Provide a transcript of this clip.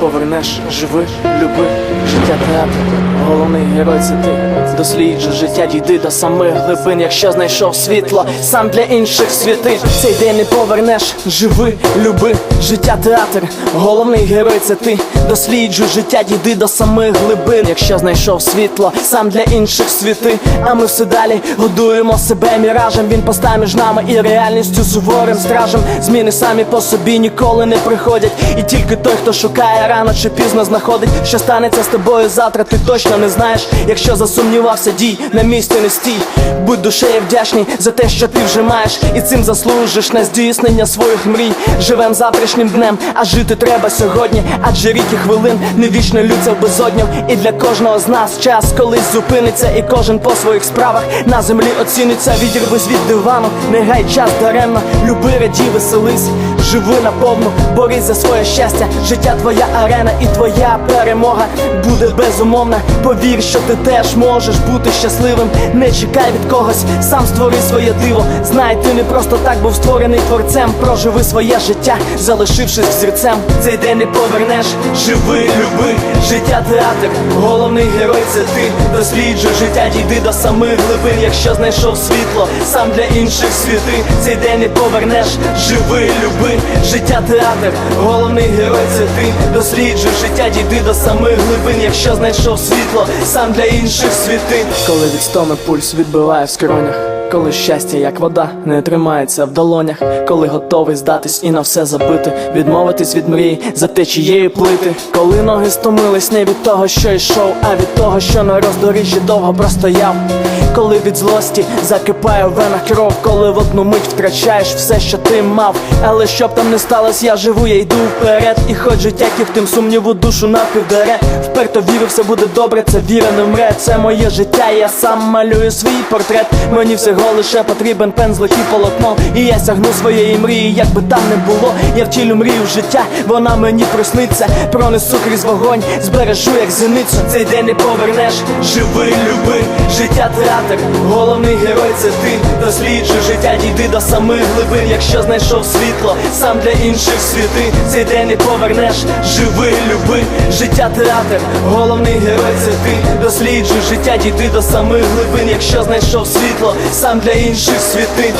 повернеш, живи, люби, життя театр, головний герой це ти. Досліджуй життя, дійди до самих глибин, якщо знайшов світло, сам для інших світи. Цей день не повернеш, живи, люби, життя театр, головний герой це ти. Досліджуй життя, дійди до самих глибин, якщо знайшов світло, сам для інших світи. А ми все далі годуємо себе міражем. Він постає між нами і реальністю суворим стражем. Зміни самі по собі ніколи не приходять. І тільки той, хто шукає рано чи пізно знаходить, що станеться з тобою завтра, ти точно не знаєш. Якщо засумнівався, дій на місці не стій. Будь душею вдячний за те, що ти вже маєш, і цим заслужиш на здійснення своїх мрій. Живем завтрашнім днем, а жити треба сьогодні, адже рік і хвилин не вічно лються в безодням. І для кожного з нас час колись зупиниться, і кожен по своїх справах на землі оціниться. Відірвись від дивану, не гай час даремно, люби, раді, веселись, живи наповну, борись за своє щастя. Життя твоя арена і твоя перемога буде безумовна. Повір, що ти теж можеш бути щасливим. Не чекай від когось, сам створи своє диво. Знай, ти не просто так був створений творцем. Проживи своє життя, залишившись взірцем. Цей день не повернеш, живи, люби, життя театр, головний герой це ти. Досліджуй життя, дійди до самих глибин, якщо знайшов світло, сам для інших світи. Цей день не повернеш, живи, люби, життя театр, головний герой це ти. Досліджуй життя, дійди до самих глибин, якщо знайшов світло, сам для інших світин, Коли від стоми пульс відбиває в скронях. Коли щастя, як вода, не тримається в долонях, коли готовий здатись і на все забити, відмовитись від мрії за течією плити, коли ноги стомились не від того, що йшов, а від того, що на роздоріжжі довго простояв. Коли від злості закипає в венах кров, коли в одну мить втрачаєш все, що ти мав. Але щоб там не сталося, я живу, я йду вперед. І хоч життя тим сумніву душу напівдере. Вперто вірю, все буде добре, це віра не мре. Це моє життя, я сам малюю свій портрет. Мені всього лише потрібен пензлик і полотно. І я сягну своєї мрії, як би там не було. Я втілю мрію в життя, вона мені присниться. Пронесу крізь вогонь, збережу як зеницю. Цей день не повернеш, живи, люби, життя театр, головний герой це ти. Досліджуй життя, дійди до самих глибин, якщо знайшов світло, сам для інших світи. Цей день не повернеш, живи, люби, життя театр, головний герой це ти. Досліджуй життя, дійди до самих глибин, якщо знайшов світло, сам для інших світи.